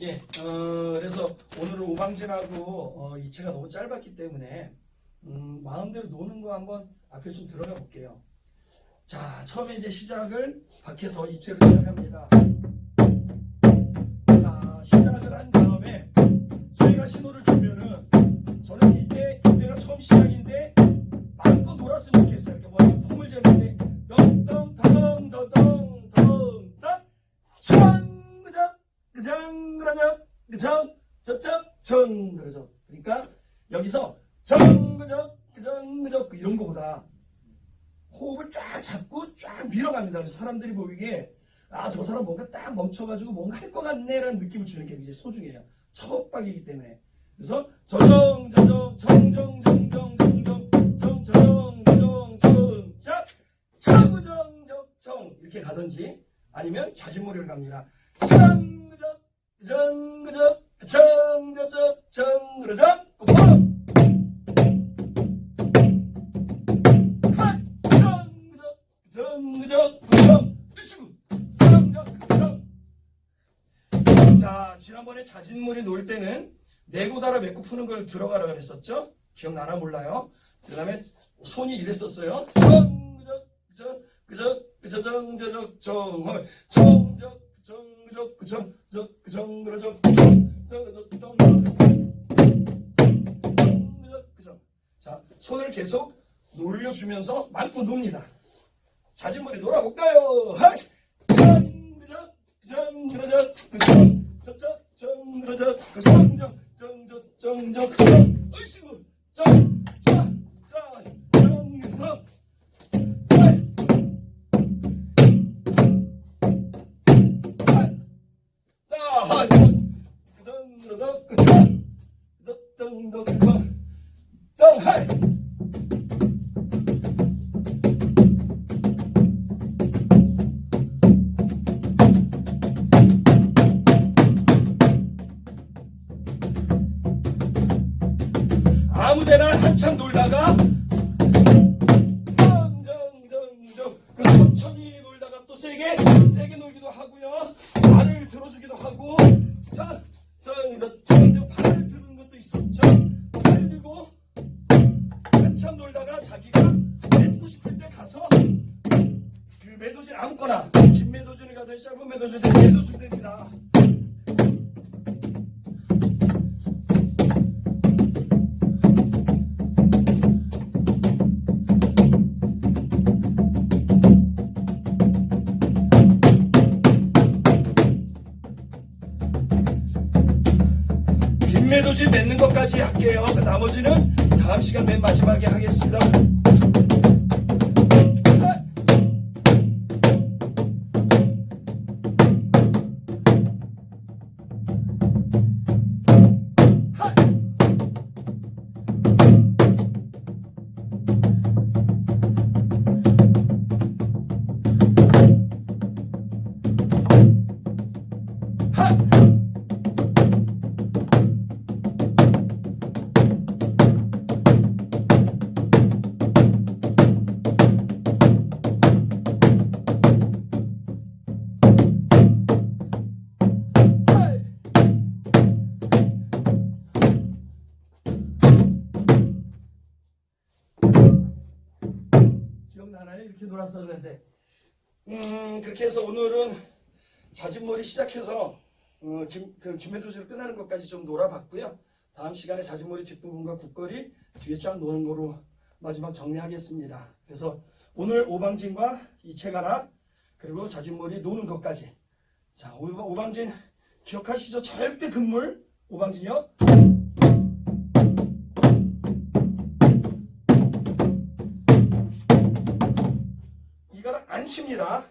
예, 어, 그래서 오늘은 오방진하고 어, 이체가 너무 짧았기 때문에 음, 마음대로 노는 거 한번 앞에 좀 들어가 볼게요. 자, 처음에 이제 시작을 밖에서 이체로 시작합니다. 자, 시작을 한 다음에 저희가 신호를 주면은 그정 저쪽 정 그러죠. 그러니까 여기서 정 그저 그정 그저 이런 거보다 호흡을 쫙 잡고 쫙 밀어갑니다. 사람들이 보기에 아 저 사람 뭔가 딱 멈춰가지고 뭔가 할 것 같네라는 느낌을 주는 게 이제 소중해요. 처박이기 때문에. 그래서 저정 저정 정정 정정 정정 정 저정 저정 정자 차구정 적정 이렇게 가든지 아니면 자진몰이를 갑니다. 정그적 ቁ 정그적. 정그적 구정 으시구 정적 구정 자 지난번에 자진몰이 놀 때는 달아 맺고 푸는 걸 들어가라 그랬었죠? 기억나나 몰라요? 그 다음에 손이 이랬었어요. 정그적 정 그저 그저 정저적 정헐 정적 정적 그정 정적 정적 정적 그저 자 손을 계속 놀려주면서 맞고 놉니다. 자진머리 놀아볼까요? 하이 정그저 정 그러적 그저 저적 정 그러적 그정적 정적 정적 그저 어이씨구! 정자 자 정적 아무데나 한참 놀다가 정정정정 그 천천히 놀다가 또 세게 세게 놀기도 하고요. 발을 들어주기도 하고. 자정 아무거나 긴 매도진을 가든 짧은 매도진을 매도준 됩니다 빈매도지 맺는 것까지 할게요. 그 나머지는 다음 시간 맨 마지막에 하겠습니다. 기억나나요? 이렇게 놀았었는데. 음, 그렇게 해서 오늘은 자진몰이 시작해서 어, 김, 그 김해도시를 끝나는 것까지 좀 놀아봤고요. 다음 시간에 자진몰이 뒷부분과 국거리 뒤에 쫙 노는 거로 마지막 정리하겠습니다. 그래서 오늘 오방진과 이체가락 그리고 자진몰이 노는 것까지 자 오- 오방진 기억하시죠? 절대 금물 오방진이요. 칩니다.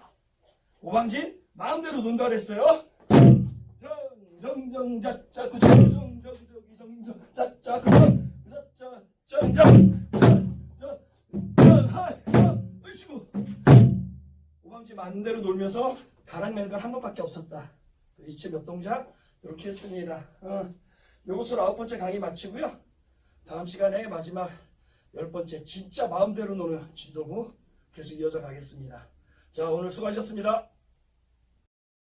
오방진 마음대로 논다 그랬어요. 오방진 마음대로 놀면서 가랑 맨 건한 번밖에 없었다. 이체 몇 동작 이렇게 했습니다. 어, 요것으로 아홉 번째 강의 마치고요. 다음 시간에 마지막 열 번째 진짜 마음대로 노는 진도부 계속 이어져 가겠습니다. 자 오늘 수고하셨습니다.